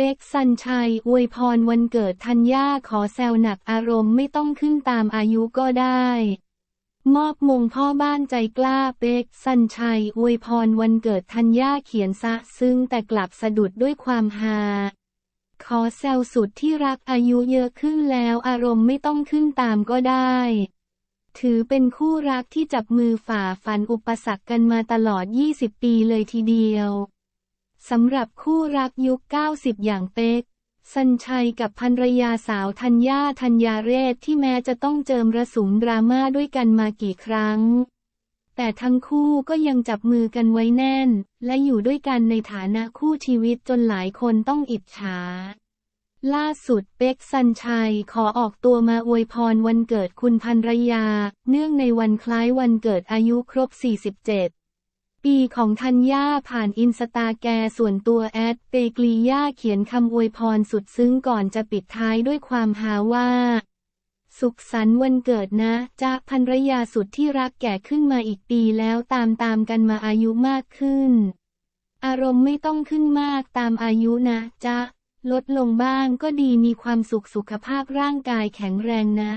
ป๊กสัญชัย อวยพรวันเกิดธัญญาขอแซวหนักอารมณ์ไม่ต้องขึ้นตามอายุก็ได้ มอบมงพ่อบ้านใจกล้าเป๊กสัญชัย อวยพรวันเกิดธัญญาเขียนซะซึ่งแต่กลับสะดุดด้วยความฮาขอแซวสุดที่รักอายุเยอะขึ้นแล้วอารมณ์ไม่ต้องขึ้นตามก็ได้ ถือเป็นคู่รักที่จับมือฝ่าฟันอุปสรรคกันมาตลอด 20 ปีเลยทีเดียว สำหรับคู่รักยุค 90 อย่างเป๊กสัญชัยกับภรรยาสาวธัญญาธัญญาเรศที่แม้จะต้องเจิมระสุมดราม่าด้วยกันมากี่ครั้ง แต่ทั้งคู่ก็ยังจับมือกันไว้แน่น และอยู่ด้วยกันในฐานะคู่ชีวิตจนหลายคนต้องอิจฉา ล่าสุดเป๊กสัญชัยขอออกตัวมาอวยพรวันเกิดคุณภรรยา เนื่องในวันคล้ายวันเกิดอายุครบ 47 ปีของธัญญาผ่านอินสตาแกรส่วนตัวแอดเปกลีย่าเขียนคำอวยพรสุดซึ้งก่อนจะปิดท้ายด้วยความหาว่า สุขสันต์วันเกิดนะจากภรรยาสุดที่รักแก่ขึ้นมาอีกปีแล้วตามตามกันมาอายุมากขึ้น อารมณ์ไม่ต้องขึ้นมากตามอายุนะจ๊ะ ลดลงบ้างก็ดีมีความสุขสุขภาพร่างกายแข็งแรงนะ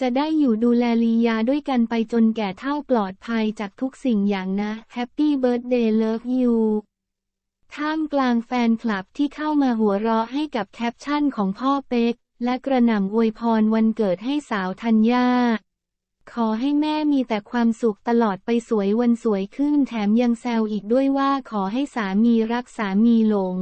จะได้อยู่ดูแลลียาด้วยกันไปจนแก่เท่าปลอดภัยจากทุกสิ่งอย่างนะ Happy Birthday Love You ท่ามกลางแฟนคลับที่เข้ามาหัวเราะให้กับแคปชั่นของพ่อเป๊ก และกระหน่ำอวยพรวันเกิดให้สาวธัญญาขอให้แม่มีแต่ความสุขตลอดไปสวยวันสวยขึ้นแถมยังแซวอีกด้วยว่าขอให้สามีรักสามีหลง